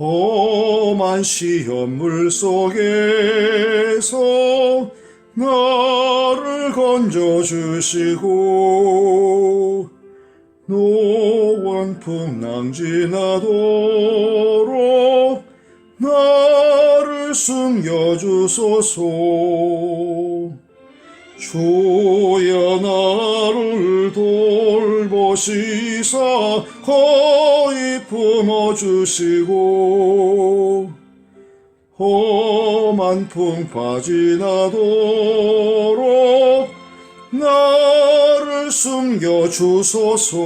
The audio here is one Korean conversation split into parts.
험한 시험물 속에서 나를 건져주시고 노원 풍랑 지나도록 나를 숨겨주소서. 주여 나를 돌보시사 품어주시고 험한 풍파 지나도록 나를 숨겨주소서.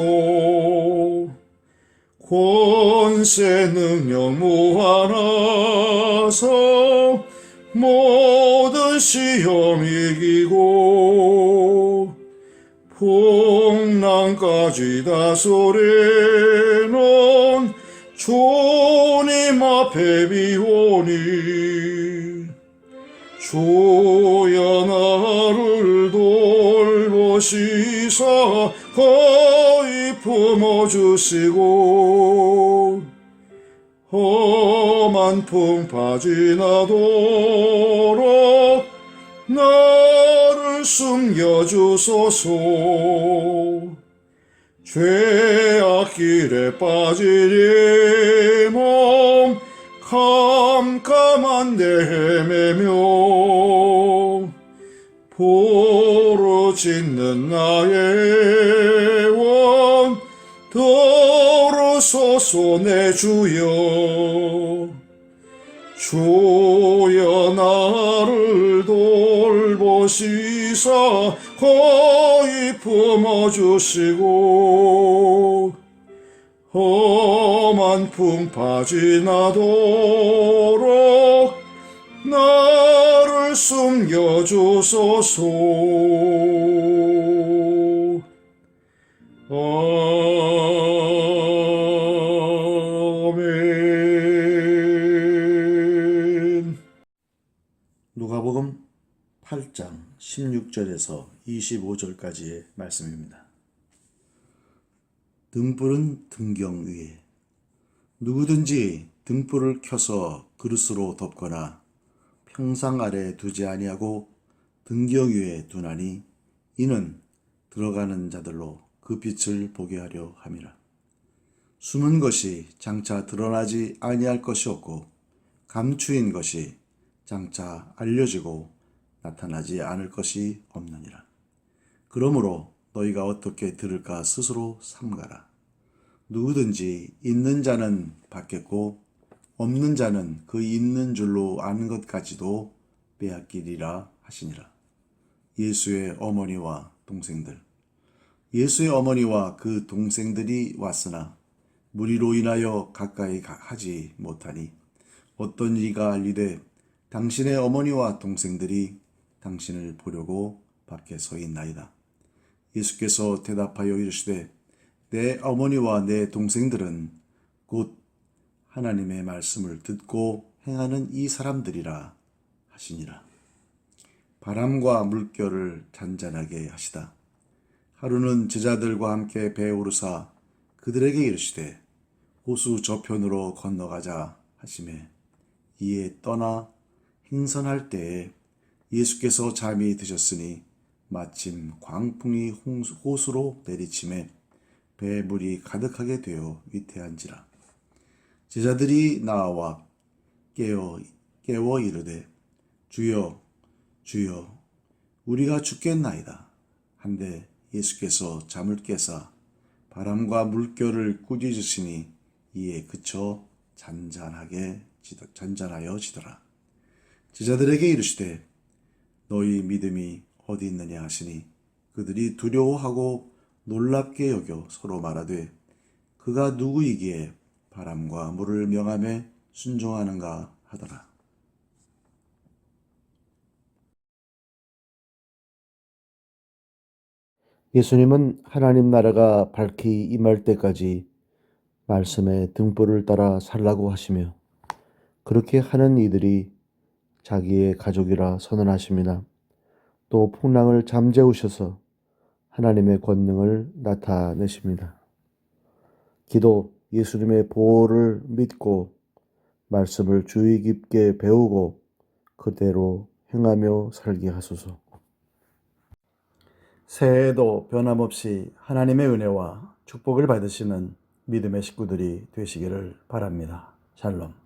권세 능력 무한하사 모든 시험 이기고 풍랑까지 다스리는 주님 앞에 비오니 주여 나를 돌보시사 거의 품어주시고 험한 풍파 지나도록 나를 숨겨주소서 죄악길에 빠진 이몸 캄캄한 데 헤매며 부르짖는 나의 원 들으소서 내 주여 주여 나를 돌보시사 거의 품어주시고 험한 풍파 지나도록 나를 숨겨주소서. 아 8장 16절에서 25절까지의 말씀입니다. 등불은 등경 위에 누구든지 등불을 켜서 그릇으로 덮거나 평상 아래 두지 아니하고 등경 위에 두나니 이는 들어가는 자들로 그 빛을 보게 하려 함이라. 숨은 것이 장차 드러나지 아니할 것이 없고 감추인 것이 장차 알려지고 나타나지 않을 것이 없느니라. 그러므로 너희가 어떻게 들을까 스스로 삼가라. 누구든지 있는 자는 받겠고 없는 자는 그 있는 줄로 아는 것까지도 빼앗기리라 하시니라. 예수의 어머니와 동생들. 예수의 어머니와 그 동생들이 왔으나 무리로 인하여 가까이 가- 하지 못하니 어떤 이가 알리되 당신의 어머니와 동생들이 당신을 보려고 밖에 서 있나이다. 예수께서 대답하여 이르시되 내 어머니와 내 동생들은 곧 하나님의 말씀을 듣고 행하는 이 사람들이라 하시니라. 바람과 물결을 잔잔하게 하시다. 하루는 제자들과 함께 배에 오르사 그들에게 이르시되 호수 저편으로 건너가자 하심에 이에 떠나 행선할 때에 예수께서 잠이 드셨으니 마침 광풍이 홍수- 호수로 내리침에 배에 물이 가득하게 되어 위태한지라. 제자들이 나와 깨어 깨워 이르되 주여 주여 우리가 죽겠나이다. 한데 예수께서 잠을 깨사 바람과 물결을 꾸짖으시니 이에 그쳐 잔잔하게 잔잔하여 지더라. 제자들에게 이르시되 너희 믿음이 어디 있느냐 하시니 그들이 두려워하고 놀랍게 여겨 서로 말하되 그가 누구이기에 바람과 물을 명함에 순종하는가 하더라. 예수님은 하나님 나라가 밝히 임할 때까지 말씀의 등불을 따라 살라고 하시며 그렇게 하는 이들이 자기의 가족이라 선언하십니다. 또 풍랑을 잠재우셔서 하나님의 권능을 나타내십니다. 기도 예수님의 보호를 믿고 말씀을 주의 깊게 배우고 그대로 행하며 살게 하소서. 새해에도 변함없이 하나님의 은혜와 축복을 받으시는 믿음의 식구들이 되시기를 바랍니다. 샬롬.